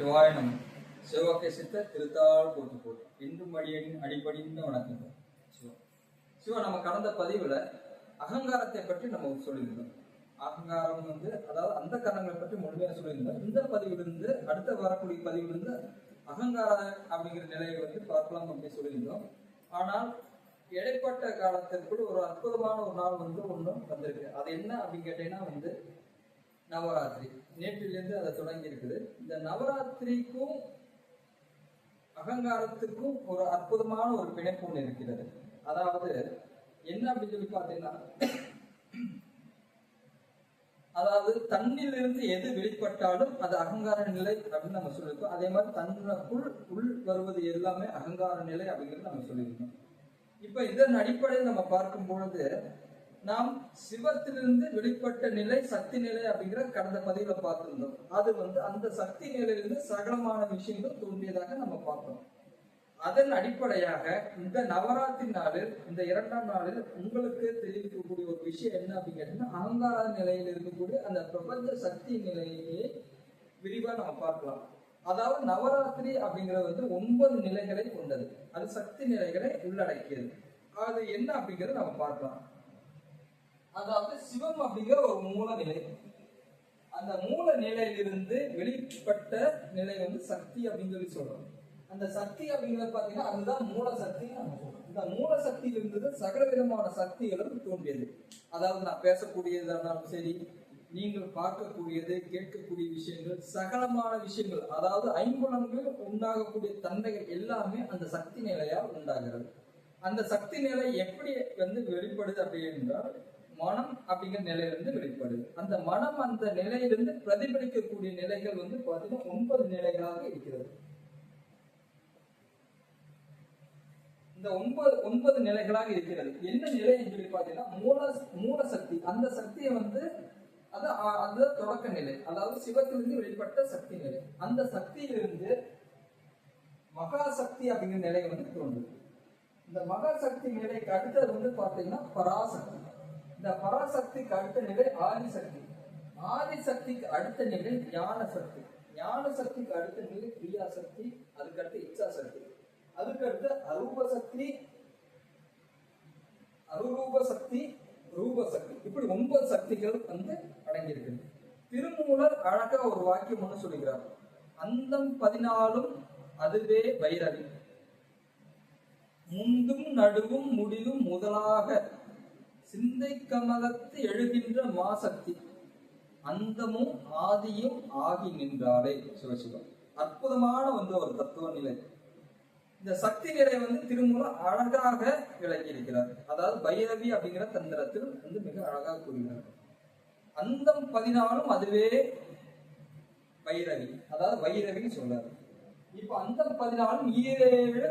சிவாயனம் சிவகை சித்த திருத்தாள் போட்டு போட்டு இன்றும் அடியடின் அடிப்படின்னு வணக்கங்கள். சிவா. சிவா நம்ம கடந்த பதிவுல அகங்காரத்தை பற்றி நம்ம சொல்லியிருந்தோம். அகங்காரம் வந்து அதாவது அந்த கரணங்களை பற்றி முழுமையாக சொல்லியிருந்தோம். இந்த பதிவிலிருந்து அடுத்த வரக்கூடிய பதிவிலிருந்து அகங்காரம் அப்படிங்கிற நிலையை வந்து பார்க்கலாம் அப்படின்னு சொல்லியிருந்தோம். ஆனால் இடைப்பட்ட காலத்திற்குள் ஒரு அற்புதமான ஒரு நாள் வந்து ஒன்றும் வந்திருக்கு. அது என்ன அப்படின்னு கேட்டீங்கன்னா வந்து நவராத்திரி. நேற்றிலிருந்து அதை தொடங்கி இருக்குது. இந்த நவராத்திரிக்கும் அகங்காரத்துக்கும் ஒரு அற்புதமான ஒரு பிணைப்பு ஒன்று இருக்கிறது. அதாவது என்ன அப்படின்னு சொல்லி பார்த்தீங்கன்னா அதாவது தன்னிலிருந்து எது வெளிப்பட்டாலும் அது அகங்கார நிலை அப்படின்னு நம்ம சொல்லியிருக்கோம். அதே மாதிரி தன்னுக்குள் உள் வருவது எல்லாமே அகங்கார நிலை அப்படிங்கிறது நம்ம சொல்லியிருக்கோம். இப்ப இதன் அடிப்படையில் நம்ம பார்க்கும் பொழுது நாம் சிவத்திலிருந்து வெளிப்பட்ட நிலை சக்தி நிலை அப்படிங்கிற கடந்த பதிவுல பார்த்திருந்தோம். அது வந்து அந்த சக்தி நிலையிலிருந்து சகலமான விஷயங்கள் தோன்றியதாக நம்ம பார்த்தோம் அதன் அடிப்படையாக இந்த நவராத்திரி நாளில் இந்த இரண்டாம் நாளில் உங்களுக்கு தெரிவிக்கக்கூடிய ஒரு விஷயம் என்ன அப்படின்னு அகங்கார நிலையில் இருக்கக்கூடிய அந்த பிரபஞ்ச சக்தி நிலையை விரிவா நம்ம பார்க்கலாம். அதாவது நவராத்திரி அப்படிங்கிறது வந்து ஒன்பது நிலைகளை கொண்டது. அது சக்தி நிலைகளை உள்ளடக்கியது. அது என்ன அப்படிங்கறத நம்ம பார்க்கலாம். அதாவது சிவம் அப்படிங்கிற ஒரு மூல நிலை அந்த மூல நிலையிலிருந்து வெளிப்பட்ட நிலை வந்து சக்தி அப்படின்னு சொல்லி சொல்றோம். அந்த சக்தி அப்படிங்கிறது பாத்தீங்கன்னா அதுதான் மூல சக்தி இந்த மூல சக்தியிலிருந்து சகல விதமான சக்திகளும் தோன்றியது. அதாவது நான் பேசக்கூடியதானாலும் சரி நீங்கள் பார்க்கக்கூடியது கேட்கக்கூடிய விஷயங்கள் சகலமான விஷயங்கள் அதாவது ஐம்புலன்கள் உண்டாகக்கூடிய தன்மைகள் எல்லாமே அந்த சக்தி நிலையால் உண்டாகிறது. அந்த சக்தி நிலை எப்படி வந்து வெளிப்படுது அப்படி என்றால் மனம் அப்படிங்கிற நிலையிலிருந்து வெளிப்படுது. அந்த மனம் அந்த நிலையிலிருந்து பிரதிபலிக்கக்கூடிய நிலைகள் வந்து பார்த்தீங்கன்னா ஒன்பது நிலைகளாக இருக்கிறது. இந்த ஒன்பது ஒன்பது நிலைகளாக இருக்கிறது. என்ன நிலை என்று சொல்லி பார்த்தீங்கன்னா மூல மூல சக்தி அந்த சக்தியை வந்து அது அது தொடக்க நிலை. அதாவது சிவத்திலிருந்து வெளிப்பட்ட சக்தி நிலை. அந்த சக்தியிலிருந்து மகா சக்தி அப்படிங்கிற நிலை வந்து தோன்றுது. இந்த மகா சக்தி நிலைக்கு அடுத்தது வந்து பார்த்தீங்கன்னா பராசக்தி. இந்த பராசக்திக்கு அடுத்த நிலை ஆதிசக்தி. ஆதிசக்திக்கு அடுத்த நிலை ஞான சக்தி ஞான சக்திக்கு அடுத்த நிலை கிரியா சக்தி அதுக்கடுத்து இச்சா சக்தி அதுக்கடுத்து அரூப சக்தி அருரூப சக்தி ரூப சக்தி இப்படி ஒன்பது சக்திகள் வந்து அடங்கியிருக்கு திருமூலர் அழகா ஒரு வாக்கியம் ஒன்று சொல்லுகிறார். அந்தம் பதினாலும் அதுவே பைரவி. முந்தும் நடுவும் முடிவும் முதலாக சிந்தை கமலத்து எழுகின்ற மாசக்தி. அந்தமும் ஆதியும் ஆகி நின்றாரே சிவசிவம். அற்புதமான வந்து ஒரு தத்துவ நிலை. இந்த சக்தி நிலை வந்து திருமூலம் அழகாக விளக்கியிருக்கிறார் அதாவது பைரவி அப்படிங்கிற தந்திரத்தில் வந்து மிக அழகாக கூறுகிறார். அந்தம் பதினாலும் அதுவே பைரவி. அதாவது வைரவின்னு சொல்றாரு. இப்ப அந்தம் பதினாலும் ஈரேழு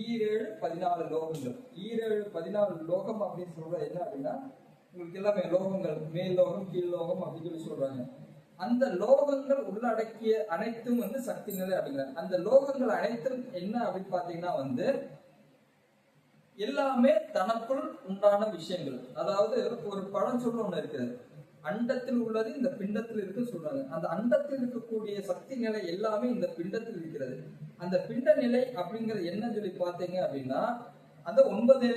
ஈரேழு பதினாலு லோகங்கள். ஈரேழு பதினாலு லோகம் அப்படின்னு சொல்றது என்ன அப்படின்னா உங்களுக்கு எல்லாமே லோகங்கள் மேல் லோகம் கீழ் லோகம் அப்படின்னு சொல்லி சொல்றாங்க. அந்த லோகங்கள் உள்ளடக்கிய அனைத்தும் வந்து சக்தி நிலை அப்படிங்கிறாங்க அந்த லோகங்கள் அனைத்தும் என்ன அப்படின்னு பாத்தீங்கன்னா வந்து எல்லாமே தனக்குள் உண்டான விஷயங்கள். அதாவது ஒரு பழம் சொல்ல ஒண்ணு இருக்கிறது அண்டத்தில் உள்ளது இந்த பிண்டத்தில் இருக்கு சொல்றாங்க. அந்த அண்டத்தில் இருக்கக்கூடிய சக்தி நிலை எல்லாமே இந்த பிண்டத்தில் இருக்கிறது. அந்த பிண்ட நிலை அப்படிங்கிறது என்ன சொல்லி பார்த்தீங்க அப்படின்னா அந்த ஒன்பது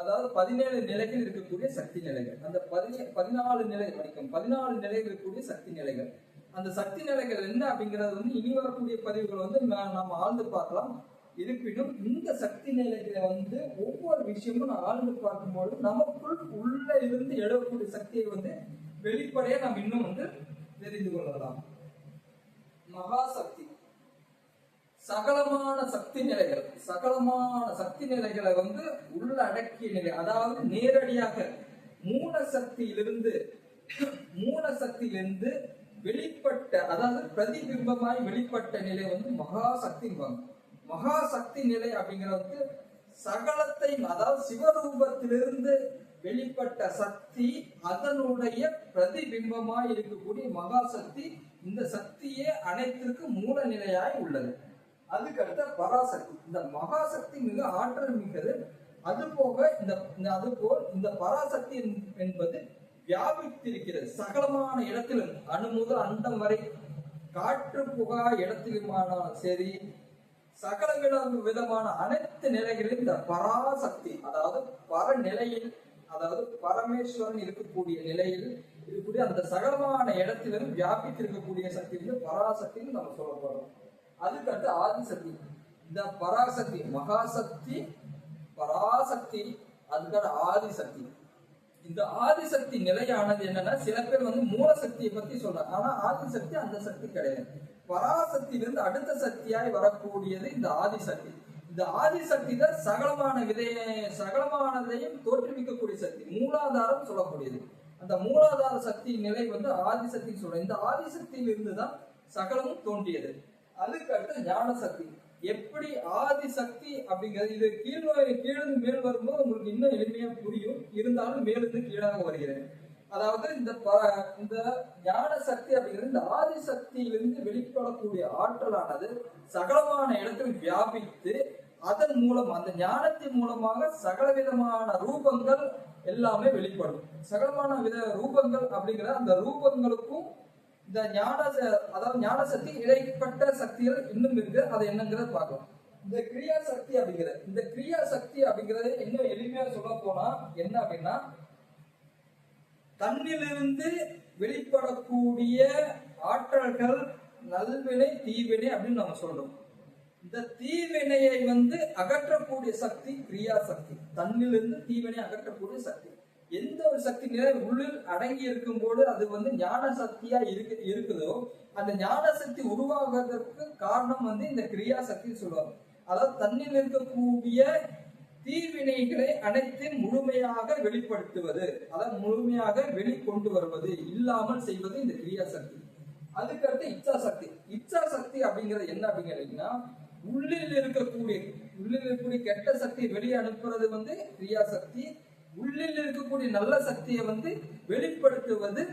அதாவது பதினேழு நிலைகள் இருக்கக்கூடிய சக்தி நிலைகள். அந்த பதினே பதினாலு நிலை மணிக்கும் பதினாலு நிலைகள் இருக்கக்கூடிய சக்தி நிலைகள். அந்த சக்தி நிலைகள் என்ன அப்படிங்கிறது வந்து இனி வரக்கூடிய பதிவுகள் வந்து நம்ம ஆழ்ந்து பார்க்கலாம். இருப்பினும் இந்த சக்தி நிலைகளை வந்து ஒவ்வொரு விஷயமும் நான் ஆழ்ந்து பார்க்கும்போது நமக்குள் உள்ள இருந்து எழக்கூடிய சக்தியை வந்து வெளிப்படைய நாம் இன்னும் வந்து தெரிந்து கொள்ளலாம். மகாசக்தி. சகலமான சக்தி நிலைகள் சகலமான சக்தி நிலைகளை வந்து உள்ளடக்கிய நிலை அதாவது நேரடியாக மூல சக்தியிலிருந்து மூல சக்தியிலிருந்து வெளிப்பட்ட அதாவது பிரதிபிம்பமாய் வெளிப்பட்ட நிலை வந்து மகாசக்திம்பாங்க. மகாசக்தி நிலை அப்படிங்கிறது வந்து சகலத்தை அதாவது சிவரூபத்திலிருந்து வெளிப்பட்ட சக்தி அதனுடைய பிரதிபிம்பமாய் இருக்கக்கூடிய மகாசக்தி இந்த சக்தியே அனைத்திற்கும் மூல நிலையாய் உள்ளது. அதுக்கடுத்த பராசக்தி. இந்த மகாசக்தி மிக ஆற்றல் மிக்கது. அது போக இந்த அதுபோல் இந்த பராசக்தி என்பது வியாபித்திருக்கிறது. சகலமான இடத்திலும் அணு முதல் அண்டம் வரை காற்று புகா இடத்திலுமானாலும் சரி சகல விதமான அனைத்து நிலைகளிலும் இந்த பராசக்தி அதாவது பரநிலையில் அதாவது பரமேஸ்வரன் இருக்கக்கூடிய நிலையில் இருக்கக்கூடிய அந்த சகலமான இடத்திலும் வியாபித்திருக்கக்கூடிய சக்தி வந்து பராசக்தின்னு நம்ம சொல்ல போறோம். அதுக்கடுத்து ஆதிசக்தி. இந்த பராசக்தி மகாசக்தி பராசக்தி அதுக்கான ஆதிசக்தி. இந்த ஆதிசக்தி நிலையானது என்னன்னா சில பேர் வந்து மூலசக்தியை பத்தி சொல்றாங்க. ஆனா ஆதிசக்தி அந்த சக்தி கிடையாது. பராசக்தியிலிருந்து அடுத்த சக்தியாய் வரக்கூடியது இந்த ஆதிசக்தி. இந்த ஆதிசக்தி தான் சகலமான விதைய சகலமானதையும் தோற்றுவிக்கக்கூடிய சக்தி மூலாதாரம் சொல்லக்கூடியது. அந்த மூலாதார சக்தி நிலை வந்து ஆதிசக்தி சொல்றோம். இந்த ஆதிசக்தியிலிருந்து தான் சகலமும் தோன்றியது. அதுக்கு அடுத்து ஞான சக்தி. எப்படி ஆதி சக்தி அப்படிங்கிறது இது கீழ் கீழிருந்து மேல் வரும்போது உங்களுக்கு இன்னும் எளிமையா புரியும். இருந்தாலும் மேலிருந்து கீழாக வருகிறேன் அதாவது இந்த ப- இந்த ஞான சக்தி அப்படிங்கிறது இந்த ஆதி சக்தியிலிருந்து வெளிப்படக்கூடிய ஆற்றலானது சகலமான இடத்தில் வியாபித்து அதன் மூலம் அந்த ஞானத்தின் மூலமாக சகல விதமான ரூபங்கள் எல்லாமே வெளிப்படும். சகலமான வித ரூபங்கள் அப்படிங்கிற அந்த ரூபங்களுக்கும் இந்த ஞான ச- அதாவது ஞான சக்தி இடைப்பட்ட சக்திகள் இன்னும் இருக்கு. அது என்னங்கிறத பார்க்கலாம். இந்த கிரியா சக்தி அப்படிங்கிறது இந்த கிரியா சக்தி அப்படிங்கிறது இன்னும் எளிமையா சொல்ல போனா என்ன அப்படின்னா தன்னிலிருந்து வெளிப்படக்கூடிய ஆற்றல்கள் நல்வினை தீவினை அப்படின்னு நம்ம சொல்றோம். இந்த தீவினையை வந்து அகற்றக்கூடிய சக்தி கிரியா சக்தி தன்னிலிருந்து தீவினை அகற்றக்கூடிய சக்தி. எந்த ஒரு சக்தி நிலை உள்ளில் அடங்கி இருக்கும் போது அது வந்து ஞான சக்தியா இருக்கு இருக்குதோ அந்த ஞான சக்தி உருவாகுவதற்கு காரணம் வந்து இந்த கிரியா சக்தி சொல்லுவாங்க. அதாவது தன்னில் இருக்கக்கூடிய தீவினைகளை அனைத்து முழுமையாக வெளிப்படுத்துவது அதாவது முழுமையாக வெளிக்கொண்டு வருவது இல்லாமல் செய்வது இந்த கிரியா சக்தி அதுக்கடுத்து இச்சா சக்தி. இச்சா சக்தி அப்படிங்கிறது என்ன அப்படிங்கிறீங்கன்னா உள்ளில் இருக்கக்கூடிய உள்ளில் இருக்கக்கூடிய கெட்ட சக்தி வெளியே அனுப்புறது வந்து கிரியா சக்தி உள்ளில் இருக்கக்கூடிய நல்ல சக்தியை வந்து வெளிப்படுத்துவது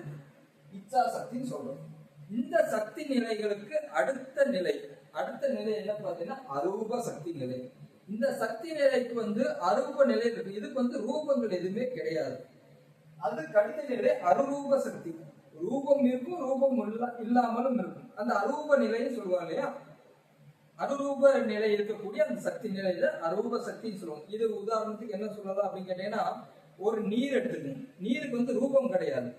இச்சா சக்தின்னு சொல்றோம். இந்த சக்தி நிலைகளுக்கு அடுத்த நிலை அடுத்த நிலை என்ன பார்த்தீங்கன்னா அரூப சக்தி நிலை. இந்த சக்தி நிலைக்கு வந்து அரூப நிலை இருக்கு. இதுக்கு வந்து ரூபங்கள் எதுவுமே கிடையாது. அதுக்கு அடுத்த நிலை அரூப சக்தி. ரூபம் இருக்கும் ரூபம் இல்லாமலும் இருக்கும். அந்த அரூப நிலைன்னு சொல்லுவாங்க இல்லையா? அனுரூப நிலை இருக்கக்கூடிய அந்த சக்தி நிலையில அரூப சக்தின்னு சொல்லுவோம் இது உதாரணத்துக்கு என்ன சொல்லலாம் அப்படின்னு கேட்டீங்கன்னா ஒரு நீர் எடுத்துக்கணும். நீருக்கு வந்து ரூபம் கிடையாது.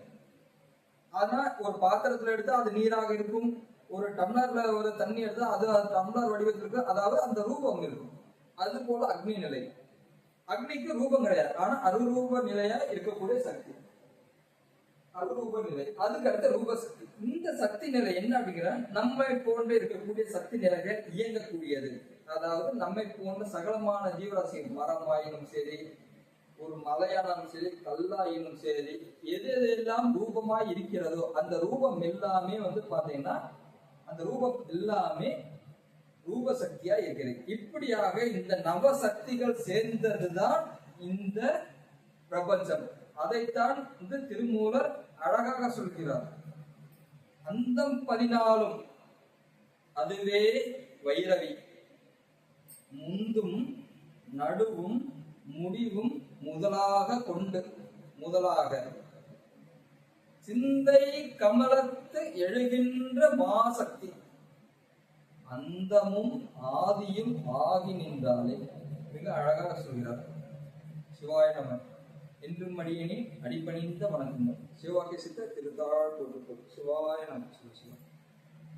ஆனா ஒரு பாத்திரத்துல எடுத்தா அது நீராக இருக்கும். ஒரு டம்ளர்ல ஒரு தண்ணி எடுத்தா அது அது டம்ளர் வடிவத்தில் இருக்கும் அதாவது அந்த ரூபம் இருக்கும். அது போல அக்னி நிலை. அக்னிக்கு ரூபம் கிடையாது. ஆனா அருரூப நிலையா இருக்கக்கூடிய சக்தி. அருரூப நிலை. அதுக்கு அடுத்த ரூப சக்தி. இந்த சக்தி நிலை என்ன அப்படிங்கிற நம்மை போன்று இருக்கக்கூடிய சக்தி நிலைகள் இயங்கக்கூடியது. அதாவது நம்மை போன்ற சகலமான ஜீவராசிகள் மரமாயினும் சரி ஒரு மலையானாலும் சரி கல்லாயினும் சரி எது எதெல்லாம் ரூபமாய் இருக்கிறதோ அந்த ரூபம் எல்லாமே வந்து பாத்தீங்கன்னா அந்த ரூபம் எல்லாமே ரூப சக்தியா இருக்கிறது. இப்படியாக இந்த நவசக்திகள் சேர்ந்ததுதான் இந்த பிரபஞ்சம். அதைத்தான் இந்த திருமூலர் அழகாக சொல்கிறார். அந்தம் பதினாலும் அதுவே வைரவி. முந்தும் நடுவும் முடிவும் முதலாக கொண்டு முதலாக. சிந்தை கமலத்து எழுகின்ற மாசக்தி. அந்தமும் ஆதியும் ஆகி நின்றாலே மிக அழகாக சொல்கிறார். சிவாய என்றும் அடியேனே அடிப்பணிந்த வணக்கம் சிவாக்கிய சித்த திருத்தாள் போட்டு சிவாய நம சிவசிவம்